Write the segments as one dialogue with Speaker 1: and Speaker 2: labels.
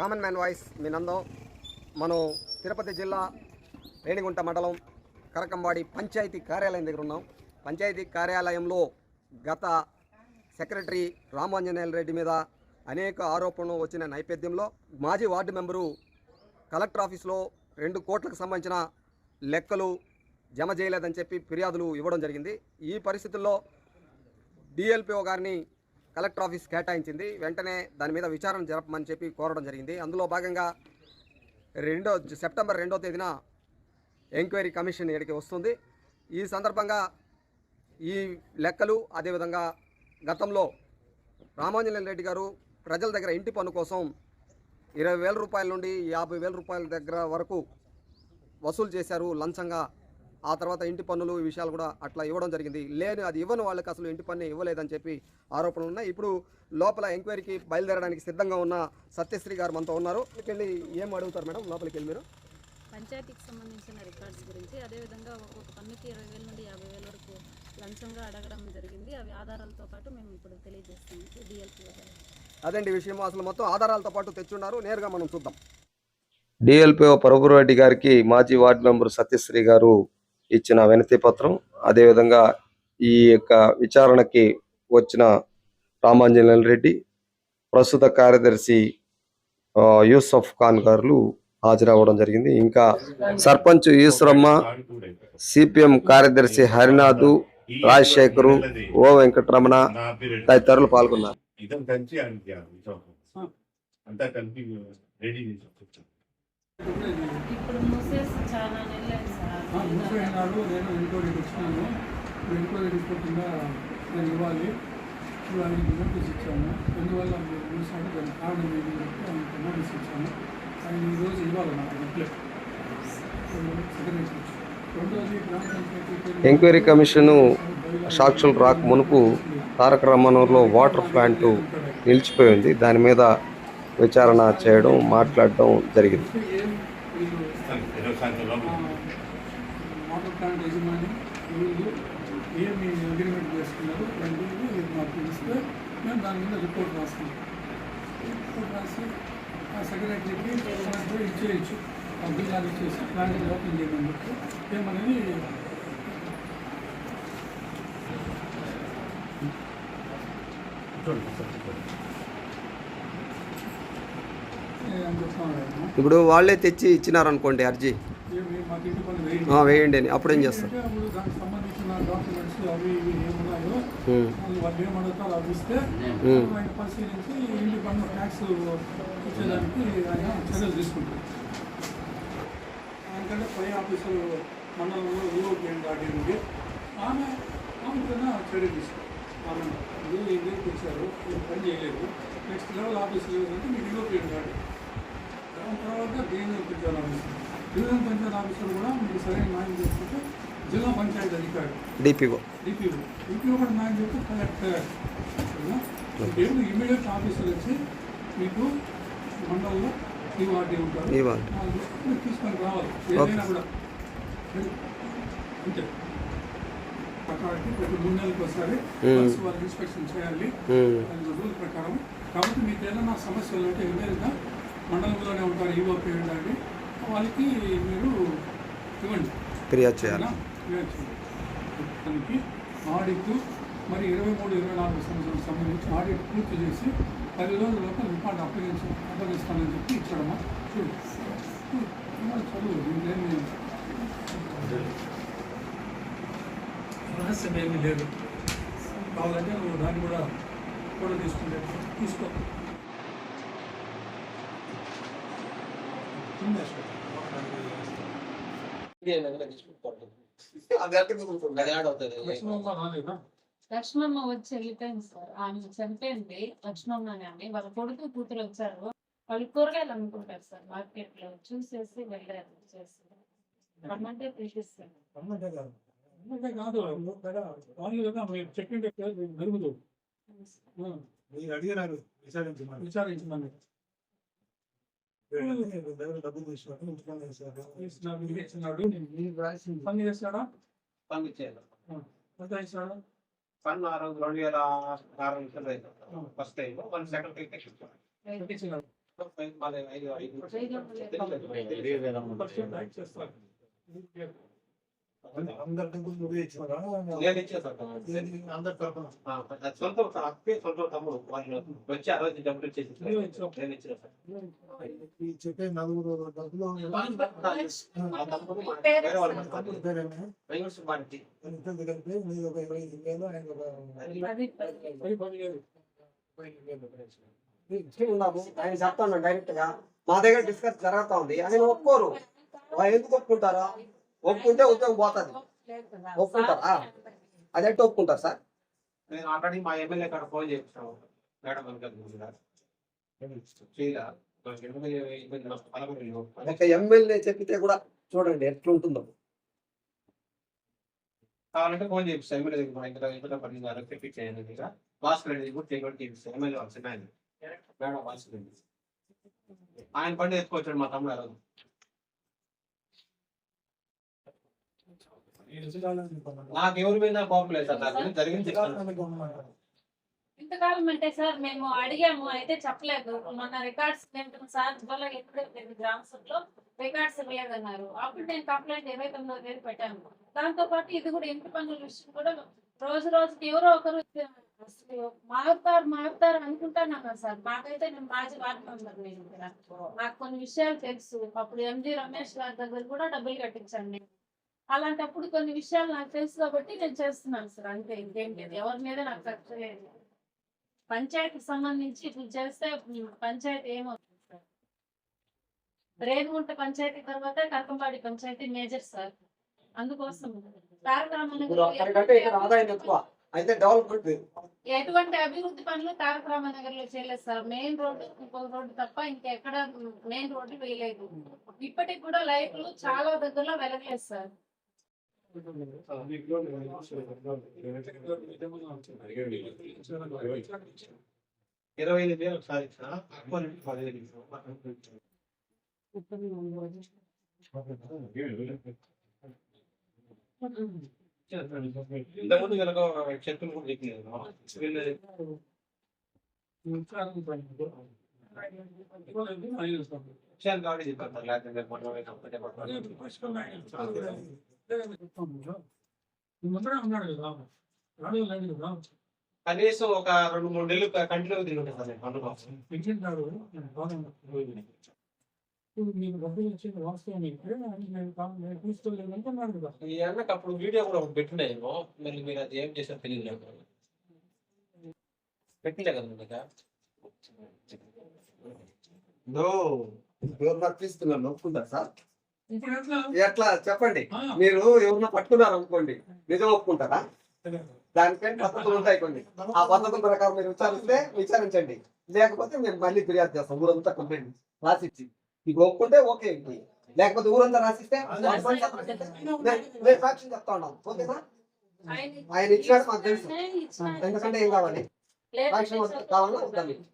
Speaker 1: Common man voice మీ నందం. మనం తిరుపతి జిల్లా రేణిగుంట మండలం కరకంబాడి పంచాయతీ కార్యాలయం దగ్గర ఉన్నాం. పంచాయతీ కార్యాలయంలో గత సెక్రటరీ రామాంజనేయుల రెడ్డి మీద అనేక ఆరోపణలు వచ్చిన నేపథ్యంలో మాజీ వార్డు మెంబరు కలెక్టర్ ఆఫీస్లో రెండు కోట్లకు సంబంధించిన లెక్కలు జమ చేయలేదని చెప్పి ఫిర్యాదులు ఇవ్వడం జరిగింది. ఈ పరిస్థితుల్లో డిఎల్పిఓ గారిని కలెక్టర్ ఆఫీస్ కేటాయించింది. వెంటనే దాని మీద విచారణ జరపమని చెప్పి కోరడం జరిగింది. అందులో భాగంగా రెండో సెప్టెంబర్ రెండో తేదీన ఎంక్వైరీ కమిషన్ ఇక్కడికి వస్తుంది. ఈ సందర్భంగా ఈ లెక్కలు అదేవిధంగా గతంలో రామాంజనేయ రెడ్డి గారు ప్రజల దగ్గర ఇంటి పన్ను కోసం ఇరవై వేల రూపాయల నుండి యాభై వేల రూపాయల దగ్గర వరకు వసూలు చేశారు. లంచంగా ఆ తర్వాత ఇంటి పన్నులు ఈ విషయాలు కూడా అట్లా ఇవ్వడం జరిగింది. లేని అది ఇవ్వని వాళ్ళకి అసలు ఇంటి పన్ను ఇవ్వలేదని చెప్పి ఆరోపణలు ఉన్నాయి. ఇప్పుడు లోపల ఎంక్వైరీకి బయలుదేరడానికి సిద్ధంగా ఉన్న సత్యశ్రీ గారు మనతో ఉన్నారు. వెళ్ళి ఏం అడుగుతారు మేడం? లోపలికి వెళ్ళి మీరు.
Speaker 2: పంచాయతీకి సంబంధించిన రికార్డ్స్ గురించి అదేవిధంగా ఒక పన్నుకి ఇరవై వేల నుండి యాభై వేల వరకు లంచంగా అడగడం జరిగింది. అవి ఆధారాలతో పాటు మేము ఇప్పుడు తెలియజేస్తాము. డిఎల్పీ
Speaker 1: అదండి విషయం. అసలు మొత్తం ఆధారాలతో పాటు తెచ్చున్నారు. నేరుగా మనం చూద్దాం.
Speaker 3: డిఎల్పిఓ ప్రభురెడ్డి గారికి మాజీ వార్డు మెంబర్ సత్యశ్రీ గారు ఇచ్చిన వినతి పత్రం అదేవిధంగా ఈ యొక్క విచారణకి వచ్చిన రామాంజనేయుల రెడ్డి ప్రస్తుత కార్యదర్శి యూసఫ్ ఖాన్ గారు హాజరవ్వడం జరిగింది. ఇంకా సర్పంచ్ ఈశ్వరమ్మ సిపిఎం కార్యదర్శి హరినాథు రాజశేఖరు ఓ వెంకటరమణ తదితరులు పాల్గొన్నారు.
Speaker 4: నేను ఎంక్వైరీకి వచ్చినాను ఎంక్వైరీ రిపోర్ట్ కింద నేను ఇవ్వాలి. ఇప్పుడు ఆయనకి నోటీస్ ఇచ్చాను మీరు చూసాడు దాని కారణం ఏంటి? చెప్పి ఆయనకి నోటీస్ ఇచ్చాను ఆయన ఈరోజు ఇవ్వాలి నాకు రిప్లై సెక్రటరీ రెండోది గ్రామ పంచాయతీ
Speaker 3: ఎంక్వైరీ కమిషను సాక్షులు రాక మునుపు తారక రామనూరులో వాటర్ ప్లాంట్ నిలిచిపోయింది. దాని మీద విచారణ చేయడం మాట్లాడడం జరిగింది
Speaker 4: ఏం వీళ్ళు
Speaker 5: ఏదో సాయంత్రం
Speaker 4: ఆ, వాటర్ ప్లాంట్ యజమాని వీళ్ళు ఏమి అగ్రిమెంట్ చేసుకున్నారు రెండు ఇది మాకు తెలిస్తే మేము దాని మీద రిపోర్ట్ రాస్తాం. రిపోర్ట్ రాసి ఆ సెక్రటరీకి ఇచ్చేయచ్చు. ఆ బిల్లాలు ఇచ్చేసి ప్లాంట్ ఓపెన్ చేయమని చెప్పి ఏమనేది.
Speaker 1: ఇప్పుడు వాళ్ళే తెచ్చి ఇచ్చినారనుకోండి అర్జీ.
Speaker 4: వేయండి.
Speaker 1: అని. అప్పుడు ఏం చేస్తారు?
Speaker 4: అంటే పై ఆఫీసర్ మండలంలో ఆమె ఆమె కన్నా చర్య తీసుకుంటారు ఆమె ఇది ఇది తెచ్చారు ఇది పని చేయలేదు. నెక్స్ట్ లెవెల్ ఆఫీసర్ ఏదంటే మీకు యూరోపియన్ గార్డెన్ దాని తర్వాత panchayat officer divisional panchayat officer కూడా మీకు సరైన న్యాయం చేసుకుంటే జిల్లా పంచాయతీ అధికారి.
Speaker 1: డిపిఓ.
Speaker 4: డిపిఓ. డిపిఓ కూడా న్యాయం చెప్తే కలెక్టర్ దేవుడు ఇమీడియట్ ఆఫీసర్ వచ్చి మీకు మండలంలో ఉంటారు.
Speaker 1: ఇవ్వాలి
Speaker 4: వాళ్ళు మీరు తీసుకొని రావాలి. ఏదైనా కూడా. అంతే. ప్రకారం ప్రతి మూడు నెలలకు ఒకసారి కలిసి వాళ్ళు ఇన్స్పెక్షన్ చేయాలి. రూల్ ప్రకారం. కాబట్టి మీకు ఏదైనా సమస్యలు ఉంటే ఇమీడియట్గా మండలంలోనే ఉంటారు. ఈవో అండి వాళ్ళకి మీరు ఇవ్వండి.
Speaker 1: ఫిర్యాదు చేయాలి.
Speaker 4: దానికి ఆడిట్ మరి ఇరవై మూడు ఇరవై నాలుగు సంవత్సరాలకు సంబంధించి ఆడిట్ పూర్తి చేసి పది రోజుల లోపల రికార్డు అప్పగించి అప్పగిస్తానని చెప్పి ఇచ్చాడమ్మా. చూడు. చదువు దీంట్లో రహస్యం ఏమీ లేదు. కావాలంటే నువ్వు దాన్ని కూడా కూడా తీసుకుంటే తీసుకో. లక్ష్మమ్మ రాలేదా
Speaker 2: లక్ష్మమ్మ వచ్చి వెళ్ళిపోయింది సార్. ఆమె చనిపోయింది లక్ష్మమ్మ అని వాళ్ళ కొడుకు కూతురు వచ్చారు. వాళ్ళు కూరగాయలు అమ్ముకుంటారు సార్ మార్కెట్లో చూసేసి వెళ్ళారు. చేసి రమ్మంటే
Speaker 4: కాదు. జరుగుతుంది.
Speaker 6: మీరు అడిగినారు విచారించమని. డబ్బులు తీసుకున్నాను
Speaker 4: పని ఎంత
Speaker 7: పన్ను ఆ రోజు రెండు వేల ఆరు నిమిషాలు అయింది first time one second time
Speaker 4: ఎంత
Speaker 7: ఐదు ఐదు
Speaker 6: నువ్వే
Speaker 7: నేను అందరి తరఫున ఆ, అది సొంత అప్పే సొంత తమ్ముడు. వాళ్ళు వచ్చి ఆ రోజు డబ్బులు ఇచ్చేసి
Speaker 4: నువ్వే ఇచ్చావు.
Speaker 7: నేను ఇచ్చేసాను
Speaker 6: ఈ చెప్పే నలుగురు డబ్బులు
Speaker 7: ఆ తమ్ముడు మా-
Speaker 2: పేరు
Speaker 7: వేరే వాళ్ళ
Speaker 2: సార్.
Speaker 6: తమ్ముడు. పేరేనా
Speaker 7: వెంకట సుబ్బారెడ్డి.
Speaker 6: ఇద్దరు కలిపి మీరు ఒక ఇరవై ఐదు వేలు ఆయన ఒక
Speaker 1: చెప్తాను డైరెక్ట్గా మా దగ్గర డిస్కస్ జరుగుతా ఉంది. ఆయన ఒప్పుకోరు. ఎందుకు ఒప్పుకుంటారా? ఒప్పుకుంటే ఉద్యోగం పోతుంది. ఒప్పుకుంటారా? అది ఎట్లా ఒప్పుకుంటారు సార్?
Speaker 7: నేను ఆల్రెడీ మా ఎమ్మెల్యే కాడ ఫోన్ చేస్తాను మేడం ఎమ్మెల్యే
Speaker 1: చెప్పితే కూడా చూడండి ఎట్లుంటుందో.
Speaker 7: కావాలంటే ఫోన్ చేపిస్తాను ఎమ్మెల్యే దగ్గర భాస్కర్ రెడ్డి కూడా చేయకుండా చేపిస్తాను ఎమ్మెల్యే వాళ్ళు సినాయన మేడం భాస్కర్ రెడ్డి ఆయన పని ఎత్తుకొచ్చాడు మా తమ్ముడు ఆ రోజు. నాకు ఎవరి మీద కోపం లేదు సార్ నాకు జరిగింది
Speaker 2: ఇంతకాలం అంటే సార్ మేము అడిగాము అయితే చెప్పలేదు. మన రికార్డ్స్ నేను సార్ వల్ల ఎప్పుడైతే గ్రామ సభలో రికార్డ్స్ ఇవ్వలేదన్నారు. అప్పుడు నేను కంప్లైంట్ ఇరవై తొమ్మిదో తేదీ పెట్టాను. దాంతో పాటు ఇది కూడా ఇంటి పనుల విషయం కూడా రోజు రోజుకి ఎవరో ఒకరు మారుతారు మారుతారు అనుకుంటాను సార్. మాకైతే నేను మాజీ వార్డు మెంబర్ నేను ఇక్కడ. నాకు కొన్ని విషయాలు తెలుసు. అప్పుడు ఎంజి రమేష్ గారి దగ్గర కూడా డబ్బులు కట్టించాను నేను అలాంటప్పుడు కొన్ని విషయాలు నాకు తెలుసు కాబట్టి నేను చేస్తున్నాను సార్. అంతే ఇంకేం లేదు. ఎవరి మీద నాకు ఖర్చు లేదు పంచాయతీకి సంబంధించి ఇప్పుడు చేస్తే పంచాయతీ ఏమవుతుంది సార్? రేణుగుంట పంచాయతీ తర్వాత కరకంపాడి పంచాయతీ మేజర్ సార్. అందుకోసం
Speaker 1: అయితే డెవలప్మెంట్.
Speaker 2: ఎటువంటి అభివృద్ధి పనులు తారక రామనగర్లో చేయలేదు సార్. మెయిన్ రోడ్డు ఇంకొక రోడ్డు తప్ప ఇంకెక్కడ మెయిన్ రోడ్డు వేయలేదు. ఇప్పటికి కూడా లైట్లు చాలా దగ్గరలో వెలగలేదు సార్.
Speaker 7: ఇరవై ఐదు వేలు ఒకసారి ఇంతకుముందు కనుక చెట్టులు కూడా చెప్పారు కనీసం ఒక రెండు మూడు నెలలు కంటిన్యూ తిరిగి సార్ నేను పండుగ
Speaker 4: పెంచుంటాడు మీకు డబ్బులు ఇచ్చిన వాస్తవం అయితే కదా
Speaker 7: ఈ అన్నకు అప్పుడు వీడియో కూడా ఒకటి పెట్టినాయేమో మళ్ళీ మీరు అది ఏం చేశారో తెలియదు నాకు. పెట్టలే కదా మీకు
Speaker 1: ఎవరు నడిపిస్తున్నారు ఒప్పుకుంటారు సార్?
Speaker 4: ఎట్లా?
Speaker 1: చెప్పండి. మీరు ఎవరన్నా పట్టుకున్నారు అనుకోండి. నిజం ఒప్పుకుంటారా? దానిపైన పద్ధతులు ఉంటాయి కొన్ని. ఆ పద్ధతుల ప్రకారం మీరు విచారిస్తే విచారించండి. లేకపోతే మేము మళ్ళీ ఫిర్యాదు చేస్తాం. ఊరంతా కంప్లైంట్ రాసిచ్చి. మీకు ఒప్పుకుంటే ఓకే. లేకపోతే ఊరంతా రాసిస్తే సాక్ష్యం చెప్తా ఉన్నాను ఓకే సార్? ఆయన ఇచ్చినాడు మాకు తెలుసు. ఎందుకంటే ఏం కావాలి? సాక్ష్యం వద్ద- కావాలా వద్దా మీకు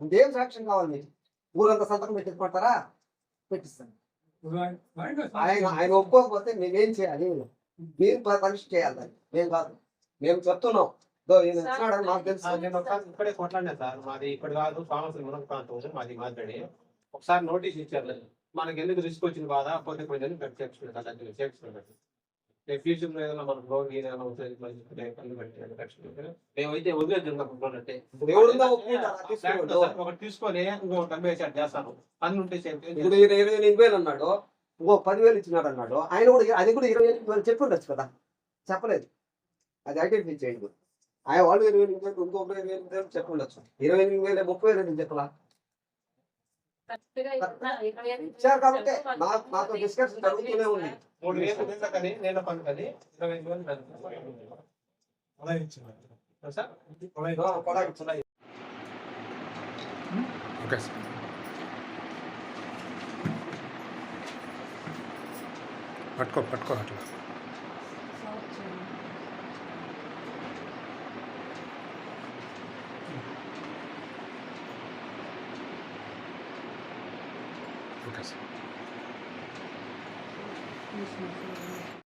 Speaker 1: ఇంకేం సాక్ష్యం కావాలి మీకు? ఊరంతా సంతకం పెట్టించుకుంటారా పెట్టిస్తాను. ఆయన ఆయన ఒప్పుకోకపోతే మేమేం చేయాలి? మీరు పరీక్ష చేయాలి మేము కాదు. మేము చెప్తున్నాం.
Speaker 7: ఇక్కడే కొట్లాడినా సార్. మాది ఇక్కడ కాదు స్వామి మునక ప్రాంతం మాది మాట్లాడి ఒకసారి నోటీస్ ఇచ్చారు. మనకి ఎందుకు రిస్క్ వచ్చింది బాధ? పోతే చేర్చుకున్నాను చేర్చుకున్నాను రేపు ఫ్యూచర్లో ఏదైనా మనకు లోన్ ఏదైనా అవుతుంది పనులు పెట్టి రక్షించుకుంటే మేమైతే వదిలేదు. ఒకటి తీసుకొని ఇంకొకటి అమ్మేసాడు చేస్తాను. పన్ను ఉంటే
Speaker 1: ఇప్పుడు ఇరవై ఎనిమిది వేలు అన్నాడు. ఇంకో పదివేలు ఇచ్చినాడు అన్నాడు. ఆయన కూడా అది కూడా ఇరవై ఎనిమిది వేలు చెప్పి ఉండొచ్చు కదా? చెప్పలేదు. అది ఐడెంటిఫై చేయండి. ఆయన వాళ్ళు ఇరవై ఎనిమిది వేలు ఇంకొక ఇరవై ఎనిమిది వేలు చెప్పి ఉండొచ్చు. ఇరవై ఎనిమిది వేలు ముప్పై వేలు చెప్పలా? ఇచ్చారు కాబట్టి నాతో డిస్కషన్ జరుగుతూనే ఉంది.
Speaker 7: మూడు వేలు కానీ నేను ఇరవై వేలు.
Speaker 8: ఓకే సార్ పట్టుకో పట్టుకో అట్లా. Okay sir
Speaker 2: Thank you.